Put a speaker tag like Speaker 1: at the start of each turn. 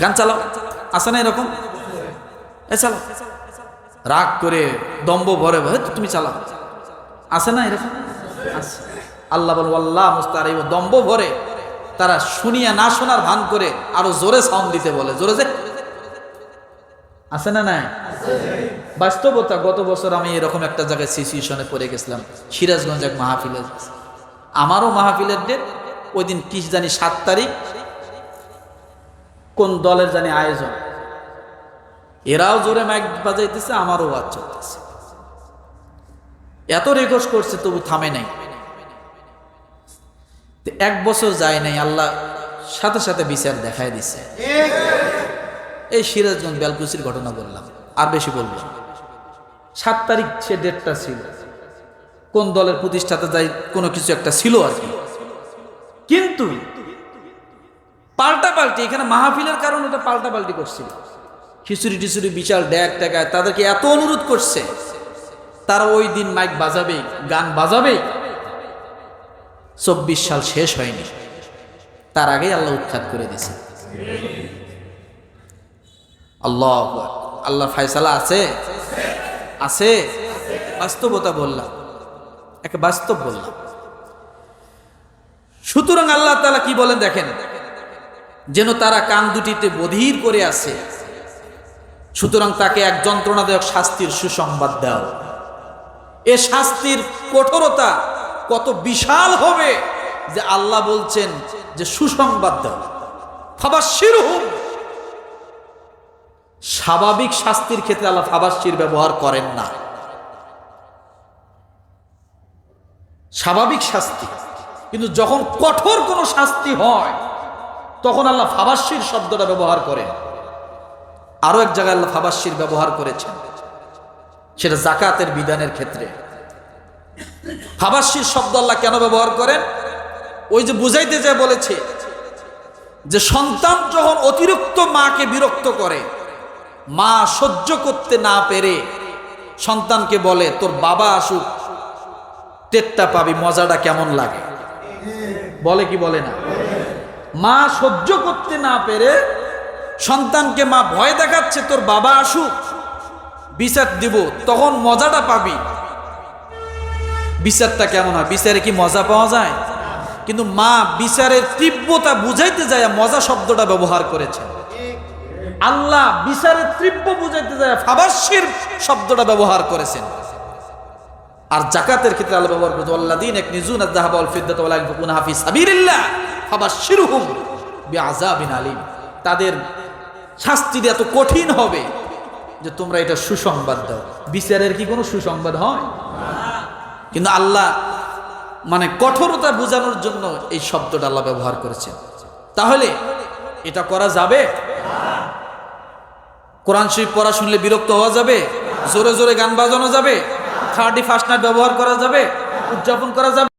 Speaker 1: গান চালাও। আছে না এরকম? এ চালাও। রাগ করে দম্ব ভরে ভরে তুমি চালাও। আছে না এরকম? আল্লাহ বল আল্লাহ মুস্তার দম্ব ভরে তারা শুনিয়া না শোনার ভান করে আরও জোরে সাউন্ড দিতে বলে। জোরে যে। আছে না নাই? বাস্তবতা, গত বছর আমি এরকম একটা জায়গায় সিচুয়েশনে পড়ে গেছিলাম, সিরাজগঞ্জ এক মাহফিলের আমারও মাহফিলের ডেট ওই দিন কি জানি সাত তারিখ কোন দলের জানি আয়োজন? এরাও জোরে মাইক বাজাইতেছে, আমারও ওয়াজ চলতেছে। এত রেকর্ড করছে, তবু থামে নাই। এক বছর যায় নাই, আল্লাহ সাথে সাথে বিচার দেখায় দিছে। এই সিরাজগঞ্জ বেলকুচির ঘটনা বললাম, আর বেশি বলব। সাত তারিখ সে ডেটটা ছিল। কোন দলের প্রতিষ্ঠাতা যাই কোনো কিছু একটা ছিল আর কি। কিন্তু পাল্টা পাল্টি, এখানে মাহফিলের কারণে এটা পাল্টা পাল্টি করছিল খিচুড়ি টিচুড়ি, বিশাল ড্যাক ট্যাকায় তাদেরকে এত অনুরোধ করছে। তারা ওই দিন মাইক বাজাবে, গান বাজাবে। চব্বিশ সাল শেষ হয়নি। তার আগেই আল্লাহ উৎখাত করে দিয়েছে। আল্লাহ। আল্লাহর ফায়সালা আছে? আছে। বাস্তবতা বললাম। একটা বাস্তব বললাম। সুতরাং আল্লাহ তালা কি বলেন দেখেন? যেন তারা কান দুটিতে বধির করে আছে। সুতরাং তাকে এক যন্ত্রণাদায়ক শাস্তির সুসংবাদ দাও। এ শাস্তির কঠোরতা কত বিশাল হবে যে আল্লাহ বলছেন যে সুসংবাদ দাও। ফাবাসির স্বাভাবিক শাস্তির ক্ষেত্রে আল্লাহ ফাবাসির ব্যবহার করেন না। স্বাভাবিক শাস্তি। কিন্তু যখন কঠোর কোনো শাস্তি হয় তখন আল্লাহ ফাবাসির শব্দটা ব্যবহার করেন আরও এক জায়গায় আল্লাহ ফাবাসির ব্যবহার করেছেন। সেটা জাকাতের বিধানের ক্ষেত্রে। ফাবাসির শব্দ আল্লাহ কেন ব্যবহার করেন? ওই যে বুঝাইতে যে বলেছে যে সন্তান যখন অতিরিক্ত মাকে বিরক্ত করে, মা সহ্য করতে না পেরে সন্তানকে বলে, তোর বাবা আসুক টেটটা পাবি, মজাটা কেমন লাগে? বলে কি বলে না? মা সহ্য করতে না পেরে সন্তানকে মা ভয় দেখাচ্ছে, তোর বাবা আসুক, বিচার দিব, তখন মজাটা পাবি। বিচারটা কেমন হয়? বিচারে কি মজা পাওয়া যায়? কিন্তু মা বিচারের তীব্রতা বুঝাইতে যায়, মজা শব্দটা ব্যবহার করেছে। আল্লাহ বিচারের তীব্র বুঝাইতে যায়, ফাবাসির শব্দটা ব্যবহার করেছেন। আর জাকাতের ক্ষেত্রে আল্লাহ ব্যবহার করছে আল্লাহ দিন এক নিজুন আদাহাব আল ফিদ্দাত ওয়ালা ইনফিকুনা তাদের শাস্তি এত কঠিন হবে যে তোমরা এটা সুসংবাদ দাও। বিচারের কি কোনো সুসংবাদ হয়? কিন্তু আল্লাহ মানে কঠোরতা বোঝানোর জন্য এই শব্দটা আল্লাহ ব্যবহার করেছেন। তাহলে এটা করা যাবে? কোরআন শরীফ পড়া শুনলে বিরক্ত হওয়া যাবে? জোরে জোরে গান বাজানো যাবে? থার্টি ফার্স্ট নাইট ব্যবহার করা যাবে? উদযাপন করা যাবে?